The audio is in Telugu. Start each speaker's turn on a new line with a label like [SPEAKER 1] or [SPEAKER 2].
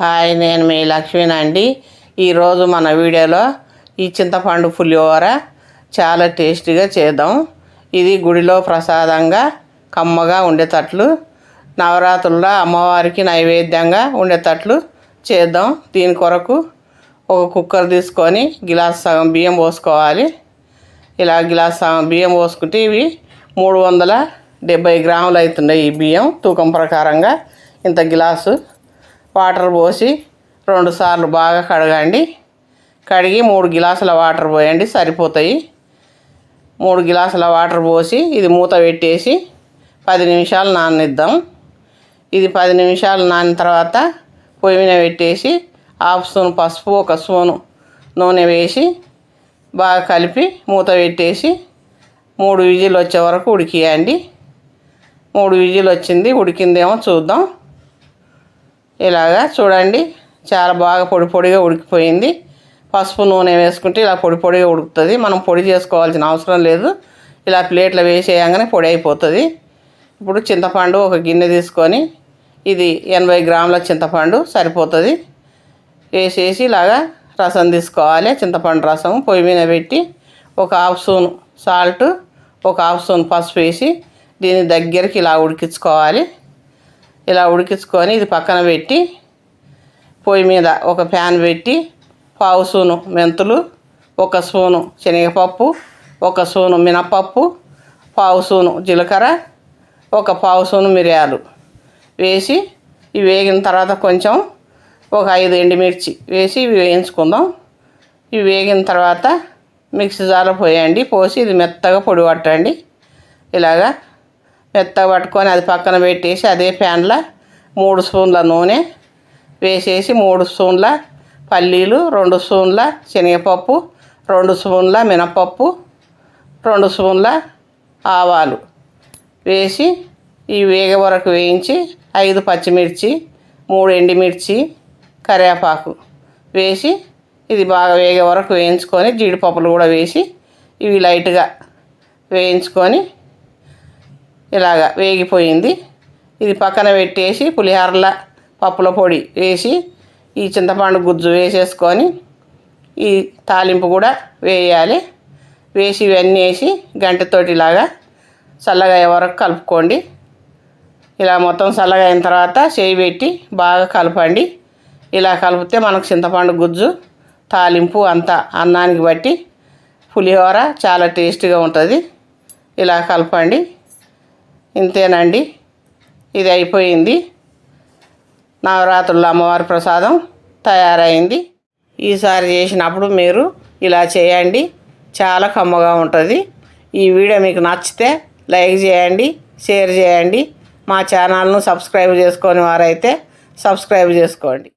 [SPEAKER 1] హాయ్ నేను మీ లక్ష్మీనండి ఈరోజు మన వీడియోలో ఈ చింతపండు పులిహోర చాలా టేస్టీగా చేద్దాం. ఇది గుడిలో ప్రసాదంగా కమ్మగా ఉండేటట్లు నవరాత్రుల్లో అమ్మవారికి నైవేద్యంగా ఉండేటట్లు చేద్దాం. దీని కొరకు ఒక కుక్కర్ తీసుకొని గిలాస్ సగం బియ్యం పోసుకోవాలి. ఇలా గిలాస్ సగం బియ్యం పోసుకుంటే ఇవి మూడు వందల డెబ్బై గ్రాములు అవుతున్నాయి ఈ బియ్యం. తూకం ప్రకారంగా ఇంత గిలాసు వాటర్ పోసి రెండు సార్లు బాగా కడగండి. కడిగి మూడు గిలాసుల వాటర్ పోయండి సరిపోతాయి. మూడు గిలాసుల వాటర్ పోసి ఇది మూత పెట్టేసి పది నిమిషాలు నాననిద్దాం ఇది పది నిమిషాలు నానిన తర్వాత పొయ్యి మీద పెట్టేసి హాఫ్ స్పూన్ పసుపు ఒక స్పూను నూనె వేసి బాగా కలిపి మూత పెట్టేసి మూడు విజిల్ వచ్చే వరకు ఉడికియండి. మూడు విజిల్ వచ్చింది ఉడికిందేమో చూద్దాం. ఇలాగా చూడండి. చాలా బాగా పొడి పొడిగా ఉడికిపోయింది. పసుపు నూనె వేసుకుంటే ఇలా పొడి పొడిగా ఉడుకుతుంది. మనం పొడి చేసుకోవాల్సిన అవసరం లేదు. ఇలా ప్లేట్లో వేసేయంగానే పొడి అయిపోతుంది. ఇప్పుడు చింతపండు ఒక గిన్నె తీసుకొని ఇది ఎనభై గ్రాముల చింతపండు సరిపోతుంది. వేసేసి ఇలాగా రసం తీసుకోవాలి. చింతపండు రసం పొయ్యి మీద పెట్టి ఒక హాఫ్ స్పూన్ సాల్ట్ ఒక హాఫ్ స్పూన్ పసుపు వేసి దీని దగ్గరికి ఇలా ఉడికించుకోవాలి. ఇలా ఉడికించుకొని ఇది పక్కన పెట్టి పొయ్యి మీద ఒక ప్యాన్ పెట్టి పావు సూను మెంతులు ఒక స్పూను శనగపప్పు ఒక స్పూను మినపప్పు పావు సూను జీలకర్ర ఒక పావు సూను మిరియాలు వేసి ఇవి వేగిన తర్వాత కొంచెం ఒక ఐదు ఎండుమిర్చి వేసి ఇవి వేయించుకుందాం. ఇవి వేగిన తర్వాత మిక్సీ జార్లో పోయండి పోసి ఇది మెత్తగా పొడి పట్టండి. ఇలాగా మెత్తగా పట్టుకొని అది పక్కన పెట్టేసి అదే ప్యాన్లో మూడు స్పూన్ల నూనె వేసేసి మూడు స్పూన్ల పల్లీలు రెండు స్పూన్ల శనగపప్పు రెండు స్పూన్ల మినపప్పు రెండు స్పూన్ల ఆవాలు వేసి ఈ వేగ వరకు వేయించి ఐదు పచ్చిమిర్చి మూడు ఎండిమిర్చి కరివేపాకు వేసి ఇది బాగా వేగే వరకు వేయించుకొని జీడిపప్పులు కూడా వేసి ఇవి లైట్గా వేయించుకొని ఇలాగ వేగిపోయింది. ఇది పక్కన పెట్టేసి పులిహోరల పప్పుల పొడి వేసి ఈ చింతపండు గుజ్జు వేసేసుకొని ఈ తాలింపు కూడా వేయాలి. వేసి ఇవన్నీ వేసి గంటతోటి ఇలాగా చల్లగా అయ్యే వరకు కలుపుకోండి. ఇలా మొత్తం చల్లగా అయిన తర్వాత చేయి పెట్టి బాగా కలపండి. ఇలా కలిపితే మనకు చింతపండు గుజ్జు తాలింపు అంతా అన్నానికి బట్టి పులిహోర చాలా టేస్టీగా ఉంటుంది. ఇలా కలపండి. ఇంతేనండి. ఇది అయిపోయింది. నవరాత్రుల అమ్మవారి ప్రసాదం తయారైంది. ఈసారి చేసినప్పుడు మీరు ఇలా చేయండి. చాలా కమ్మగా ఉంటుంది. ఈ వీడియో మీకు నచ్చితే లైక్ చేయండి షేర్ చేయండి. మా ఛానల్ను సబ్స్క్రైబ్ చేసుకొని వారైతే సబ్స్క్రైబ్ చేసుకోండి.